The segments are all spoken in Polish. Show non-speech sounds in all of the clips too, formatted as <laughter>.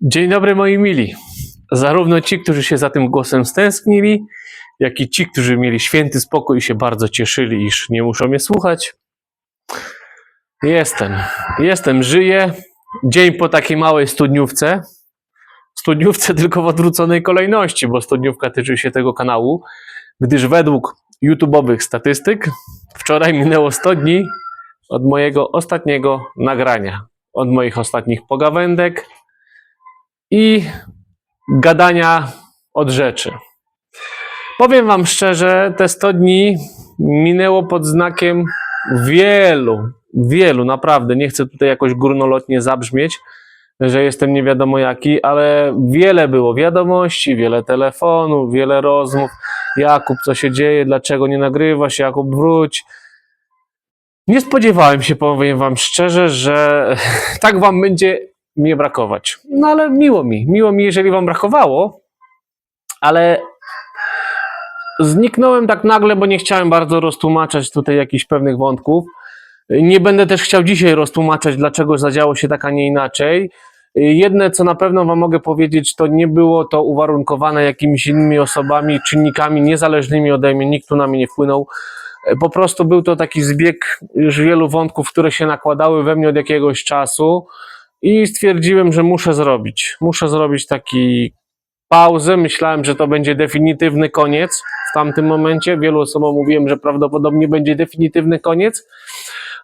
Dzień dobry moi mili. Zarówno ci, którzy się za tym głosem stęsknili, jak i ci, którzy mieli święty spokój i się bardzo cieszyli, iż nie muszą mnie słuchać. Jestem, jestem, żyję. Dzień po takiej małej studniówce. Studniówce tylko w odwróconej kolejności, bo studniówka tyczy się tego kanału, gdyż według YouTube'owych statystyk wczoraj minęło 100 dni od mojego ostatniego nagrania, od moich ostatnich pogawędek i gadania od rzeczy. Powiem Wam szczerze, te 100 dni minęło pod znakiem wielu, wielu, naprawdę. Nie chcę tutaj jakoś górnolotnie zabrzmieć, że jestem nie wiadomo jaki, ale wiele było wiadomości, wiele telefonów, wiele rozmów. Jakub, co się dzieje, dlaczego nie nagrywasz? Jakub, wróć. Nie spodziewałem się, powiem Wam szczerze, że <laughs> tak Wam będzie mnie brakować. No ale miło mi, miło mi, jeżeli Wam brakowało, ale zniknąłem tak nagle, bo nie chciałem bardzo roztłumaczać tutaj jakichś pewnych wątków. Nie będę też chciał dzisiaj roztłumaczać, dlaczego zadziało się tak, a nie inaczej. Jedne, co na pewno Wam mogę powiedzieć, to nie było to uwarunkowane jakimiś innymi osobami, czynnikami niezależnymi ode mnie, nikt tu na mnie nie wpłynął. Po prostu był to taki zbieg już wielu wątków, które się nakładały we mnie od jakiegoś czasu i stwierdziłem, że muszę zrobić. Muszę zrobić taki pauzę. Myślałem, że to będzie definitywny koniec w tamtym momencie. Wielu osobom mówiłem, że prawdopodobnie będzie definitywny koniec,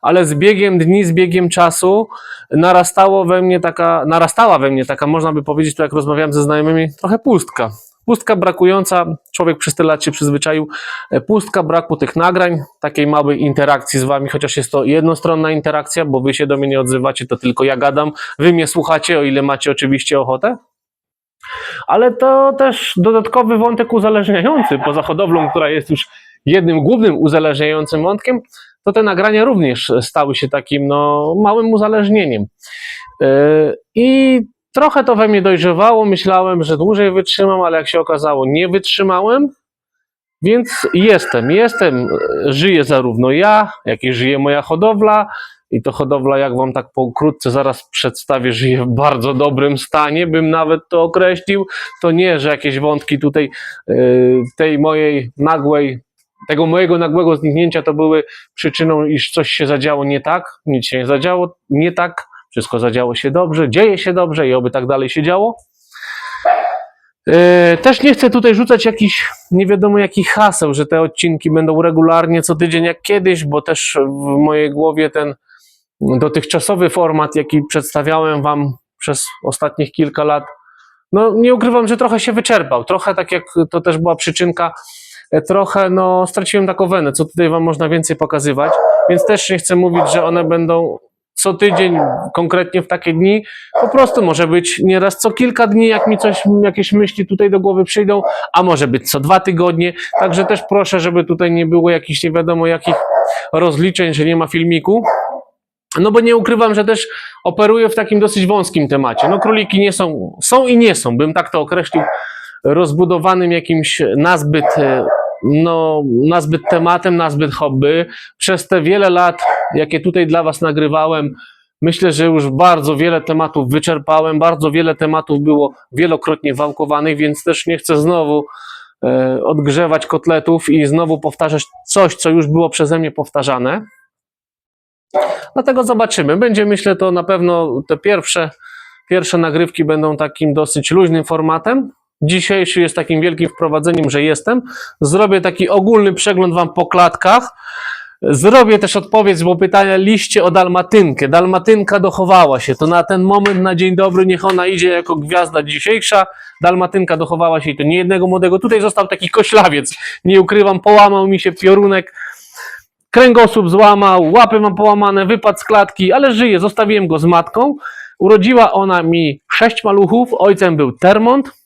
ale z biegiem dni, z biegiem czasu narastało we mnie taka, narastała we mnie taka, można by powiedzieć, to jak rozmawiałem ze znajomymi, trochę pustka. Pustka brakująca, człowiek przez tyle lat się przyzwyczaił, e, pustka braku tych nagrań, takiej małej interakcji z wami, chociaż jest to jednostronna interakcja, bo wy się do mnie nie odzywacie, to tylko ja gadam, wy mnie słuchacie, o ile macie oczywiście ochotę. Ale to też dodatkowy wątek uzależniający, poza hodowlą, która jest już jednym głównym uzależniającym wątkiem, to te nagrania również stały się takim no, małym uzależnieniem. Yy, I trochę to we mnie dojrzewało, myślałem, że dłużej wytrzymam, ale jak się okazało, nie wytrzymałem. Więc jestem, jestem, żyję zarówno ja, jak i żyje moja hodowla. I to hodowla, jak wam tak pokrótce zaraz przedstawię, żyje w bardzo dobrym stanie, bym nawet to określił. To nie, że jakieś wątki tutaj yy, tej mojej nagłej, tego mojego nagłego zniknięcia to były przyczyną, iż coś się zadziało nie tak, nic się nie zadziało nie tak, wszystko zadziało się dobrze, dzieje się dobrze i oby tak dalej się działo. Yy, Też nie chcę tutaj rzucać jakichś nie wiadomo jakich haseł, że te odcinki będą regularnie co tydzień jak kiedyś, bo też w mojej głowie ten dotychczasowy format, jaki przedstawiałem Wam przez ostatnich kilka lat, no nie ukrywam, że trochę się wyczerpał. Trochę tak jak to też była przyczynka, e, trochę no straciłem taką wenę, co tutaj Wam można więcej pokazywać, więc też nie chcę mówić, że one będą co tydzień, konkretnie w takie dni, po prostu może być nieraz co kilka dni, jak mi coś, jakieś myśli tutaj do głowy przyjdą, a może być co dwa tygodnie, także też proszę, żeby tutaj nie było jakichś nie wiadomo jakich rozliczeń, że nie ma filmiku, no bo nie ukrywam, że też operuję w takim dosyć wąskim temacie. No króliki nie są, są i nie są, bym tak to określił, rozbudowanym jakimś nazbyt, e, no, nazbyt tematem, nazbyt hobby. Przez te wiele lat, jakie tutaj dla Was nagrywałem, myślę, że już bardzo wiele tematów wyczerpałem, bardzo wiele tematów było wielokrotnie wałkowanych, więc też nie chcę znowu e, odgrzewać kotletów i znowu powtarzać coś, co już było przeze mnie powtarzane. Dlatego zobaczymy. Będzie, myślę, to na pewno te pierwsze, pierwsze nagrywki będą takim dosyć luźnym formatem. Dzisiejszy jest takim wielkim wprowadzeniem, że jestem. Zrobię taki ogólny przegląd Wam po klatkach. Zrobię też odpowiedź, bo pytania liście o dalmatynkę. Dalmatynka dochowała się. To na ten moment, na dzień dobry, niech ona idzie jako gwiazda dzisiejsza. Dalmatynka dochowała się i to nie jednego młodego. Tutaj został taki koślawiec. Nie ukrywam, połamał mi się piorunek kręgosłup złamał, łapy mam połamane, wypadł z klatki, ale żyje, zostawiłem go z matką. Urodziła ona mi sześć maluchów, ojcem był Termont.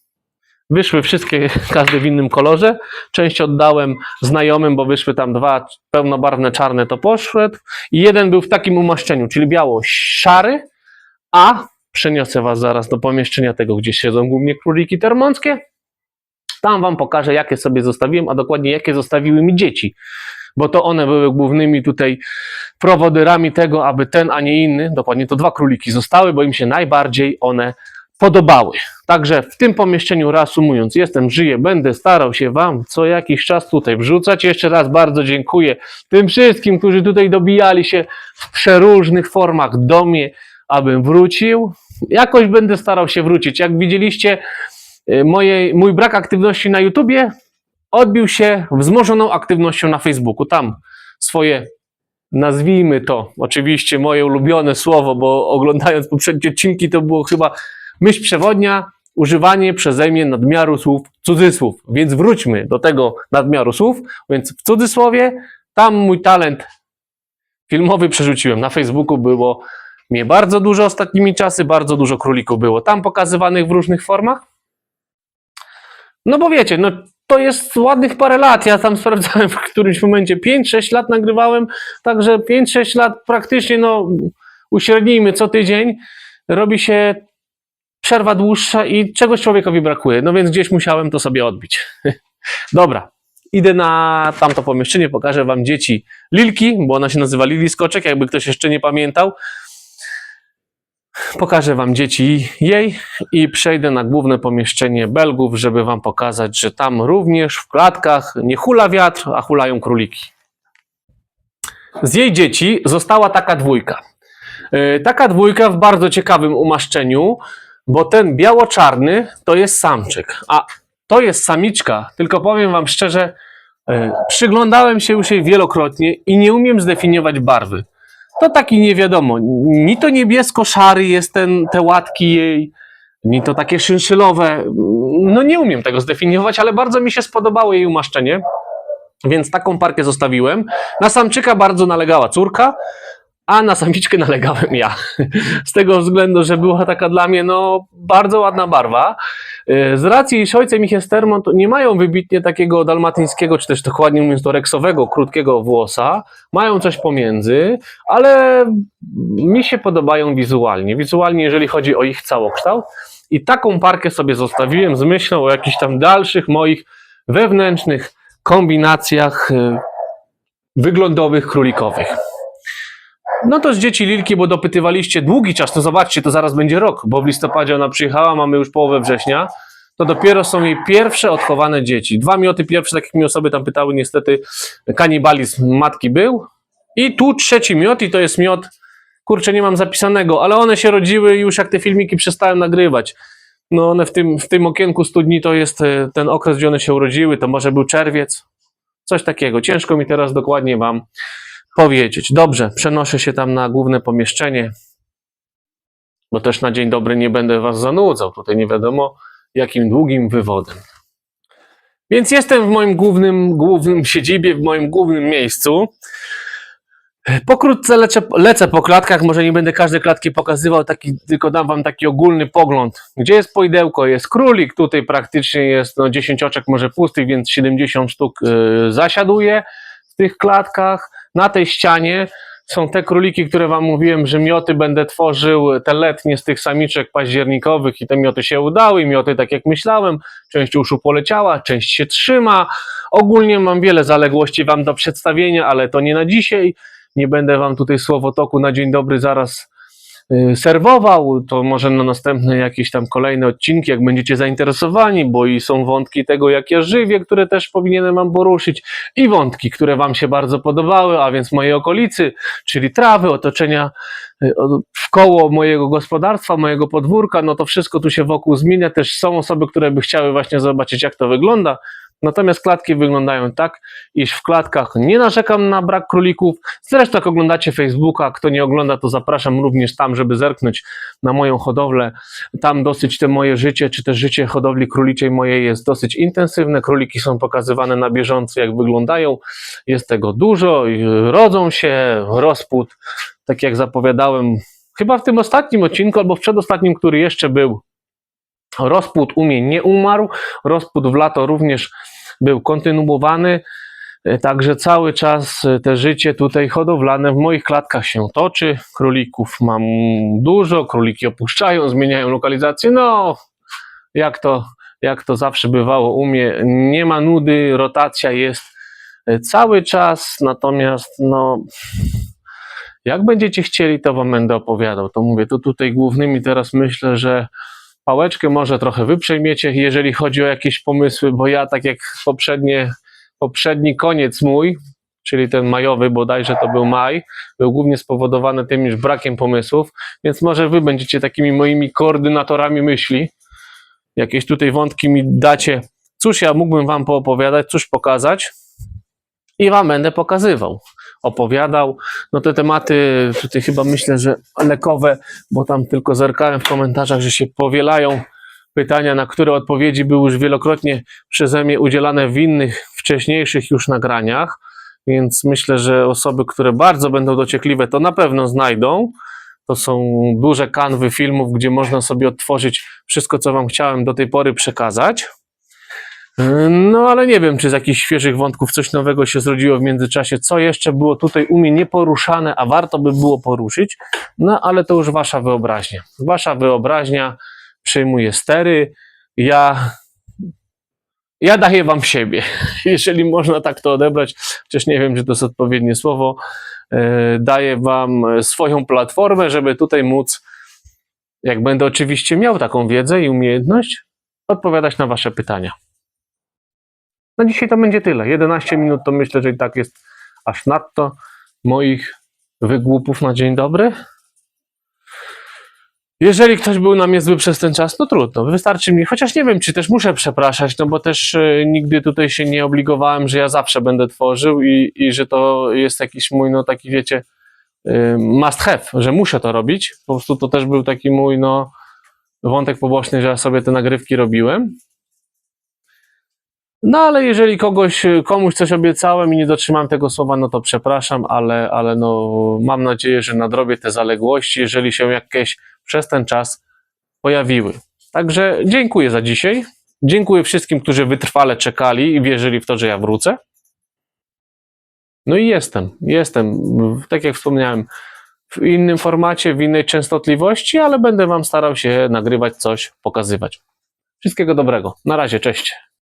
Wyszły wszystkie, <laughs> każdy w innym kolorze. Część oddałem znajomym, bo wyszły tam dwa pełnobarwne czarne, to poszedł. I jeden był w takim umaszczeniu, czyli biało-szary, a przeniosę was zaraz do pomieszczenia tego, gdzie siedzą głównie króliki termonckie. Tam wam pokażę, jakie sobie zostawiłem, a dokładnie jakie zostawiły mi dzieci bo to one były głównymi tutaj prowodyrami tego, aby ten, a nie inny, dokładnie to dwa króliki zostały, bo im się najbardziej one podobały. Także w tym pomieszczeniu, reasumując, jestem, żyję, będę starał się Wam co jakiś czas tutaj wrzucać. Jeszcze raz bardzo dziękuję tym wszystkim, którzy tutaj dobijali się w przeróżnych formach do mnie, abym wrócił. Jakoś będę starał się wrócić. Jak widzieliście, y, moje, mój brak aktywności na YouTubie odbił się wzmożoną aktywnością na Facebooku. Tam swoje, nazwijmy to, oczywiście moje ulubione słowo, bo oglądając poprzednie odcinki, to było chyba myśl przewodnia, używanie przeze mnie nadmiaru słów cudzysłów. Więc wróćmy do tego nadmiaru słów. Więc w cudzysłowie, tam mój talent filmowy przerzuciłem. Na Facebooku było mnie bardzo dużo ostatnimi czasy, bardzo dużo królików było tam pokazywanych w różnych formach. No bo wiecie, no to jest ładnych parę lat. Ja tam <laughs> sprawdzałem w którymś momencie 5-6 lat nagrywałem, także 5-6 lat praktycznie, no uśrednijmy co tydzień, robi się przerwa dłuższa i czegoś człowiekowi brakuje. No więc gdzieś musiałem to sobie odbić. <laughs> Dobra, idę na tamto pomieszczenie, pokażę wam dzieci Lilki, bo ona się nazywa Lili Skoczek, jakby ktoś jeszcze nie pamiętał. Pokażę wam dzieci jej i przejdę na główne pomieszczenie Belgów, żeby wam pokazać, że tam również w klatkach nie hula wiatr, a hulają króliki. Z jej dzieci została taka dwójka. Yy, Taka dwójka w bardzo ciekawym umaszczeniu, bo ten biało-czarny to jest samczyk, a to jest samiczka. Tylko powiem wam szczerze, yy, przyglądałem się już jej wielokrotnie i nie umiem zdefiniować barwy. To taki nie wiadomo, ni to niebiesko-szary jest ten, te łatki jej, ni to takie szynszylowe. No nie umiem tego zdefiniować, ale bardzo mi się spodobało jej umaszczenie, więc taką parkę zostawiłem. Na samczyka bardzo nalegała córka, a na samiczkę nalegałem ja. Z tego względu, że była taka dla mnie no, bardzo ładna barwa. Yy, Z racji, iż ojcem ich to nie mają wybitnie takiego dalmatyńskiego, czy też dokładnie mówiąc doreksowego, krótkiego włosa. Mają coś pomiędzy, ale mi się podobają wizualnie. Wizualnie, jeżeli chodzi o ich całokształt. I taką parkę sobie zostawiłem z myślą o jakichś tam dalszych moich wewnętrznych kombinacjach yy, wyglądowych, królikowych. No to z dzieci Lilki, bo dopytywaliście długi czas, to zobaczcie, to zaraz będzie rok, bo w listopadzie ona przyjechała, mamy już połowę września, to dopiero są jej pierwsze odchowane dzieci. Dwa mioty pierwsze, tak jak mi osoby tam pytały, niestety kanibalizm matki był. I tu trzeci miot i to jest miot, kurczę, nie mam zapisanego, ale one się rodziły już jak te filmiki przestałem nagrywać. No one w tym, w tym okienku studni to jest e, ten okres, gdzie one się urodziły, to może był czerwiec, coś takiego. Ciężko mi teraz dokładnie wam powiedzieć. Dobrze, przenoszę się tam na główne pomieszczenie, bo też na dzień dobry nie będę was zanudzał. Tutaj nie wiadomo jakim długim wywodem. Więc jestem w moim głównym, głównym siedzibie, w moim głównym miejscu. Pokrótce lecę, lecę po klatkach, może nie będę każdej klatki pokazywał, taki, tylko dam wam taki ogólny pogląd. Gdzie jest poidełko? Jest królik, tutaj praktycznie jest no, 10 oczek może pustych, więc 70 sztuk y, zasiaduje w tych klatkach. Na tej ścianie są te króliki, które wam mówiłem, że mioty będę tworzył, te letnie z tych samiczek październikowych i te mioty się udały, mioty tak jak myślałem, część uszu poleciała, część się trzyma. Ogólnie mam wiele zaległości wam do przedstawienia, ale to nie na dzisiaj. Nie będę wam tutaj słowotoku na dzień dobry zaraz serwował, to może na następne jakieś tam kolejne odcinki, jak będziecie zainteresowani, bo i są wątki tego, jak ja żywię, które też powinienem wam poruszyć i wątki, które wam się bardzo podobały, a więc mojej okolicy, czyli trawy, otoczenia y, w koło mojego gospodarstwa, mojego podwórka, no to wszystko tu się wokół zmienia, też są osoby, które by chciały właśnie zobaczyć, jak to wygląda, Natomiast klatki wyglądają tak, iż w klatkach nie narzekam na brak królików. Zresztą jak oglądacie Facebooka, kto nie ogląda, to zapraszam również tam, żeby zerknąć na moją hodowlę. Tam dosyć te moje życie, czy też życie hodowli króliczej mojej jest dosyć intensywne. Króliki są pokazywane na bieżąco, jak wyglądają. Jest tego dużo, rodzą się, rozpód, tak jak zapowiadałem, chyba w tym ostatnim odcinku, albo w przedostatnim, który jeszcze był. Rozpód u mnie nie umarł, rozpód w lato również był kontynuowany, e, także cały czas e, te życie tutaj hodowlane w moich klatkach się toczy. Królików mam dużo, króliki opuszczają, zmieniają lokalizację. No, jak to, jak to zawsze bywało u mnie, nie ma nudy, rotacja jest e, cały czas, natomiast no. Jak będziecie chcieli, to wam będę opowiadał. To mówię, to tutaj głównymi teraz myślę, że pałeczkę może trochę wy przejmiecie, jeżeli chodzi o jakieś pomysły, bo ja tak jak poprzednie, poprzedni koniec mój, czyli ten majowy, bodajże to był maj, był głównie spowodowany tym już brakiem pomysłów, więc może wy będziecie takimi moimi koordynatorami myśli. Jakieś tutaj wątki mi dacie. Cóż ja mógłbym wam poopowiadać, cóż pokazać i wam będę pokazywał, opowiadał. No te tematy tutaj chyba myślę, że lekowe, bo tam tylko zerkałem w komentarzach, że się powielają pytania, na które odpowiedzi były już wielokrotnie przeze mnie udzielane w innych, wcześniejszych już nagraniach, więc myślę, że osoby, które bardzo będą dociekliwe, to na pewno znajdą. To są duże kanwy filmów, gdzie można sobie odtworzyć wszystko, co Wam chciałem do tej pory przekazać. No, ale nie wiem, czy z jakichś świeżych wątków coś nowego się zrodziło w międzyczasie, co jeszcze było tutaj u mnie nieporuszane, a warto by było poruszyć. No, ale to już Wasza wyobraźnia. Wasza wyobraźnia przejmuje stery. Ja, ja daję Wam siebie, <laughs> jeżeli można tak to odebrać, chociaż nie wiem, czy to jest odpowiednie słowo. E, Daję Wam swoją platformę, żeby tutaj móc, jak będę oczywiście miał taką wiedzę i umiejętność, odpowiadać na Wasze pytania. Na dzisiaj to będzie tyle. 11 minut to myślę, że i tak jest aż nadto moich wygłupów na dzień dobry. Jeżeli ktoś był na mnie zły przez ten czas, no trudno, wystarczy mi, chociaż nie wiem, czy też muszę przepraszać, no bo też e, nigdy tutaj się nie obligowałem, że ja zawsze będę tworzył i, i że to jest jakiś mój, no taki wiecie, e, must have, że muszę to robić. Po prostu to też był taki mój, no, wątek poboczny, że ja sobie te nagrywki robiłem. No ale jeżeli kogoś, komuś coś obiecałem i nie dotrzymałem tego słowa, no to przepraszam, ale, ale no, mam nadzieję, że nadrobię te zaległości, jeżeli się jakieś przez ten czas pojawiły. Także dziękuję za dzisiaj. Dziękuję wszystkim, którzy wytrwale czekali i wierzyli w to, że ja wrócę. No i jestem, jestem, tak jak wspomniałem, w innym formacie, w innej częstotliwości, ale będę Wam starał się nagrywać coś, pokazywać. Wszystkiego dobrego. Na razie, cześć.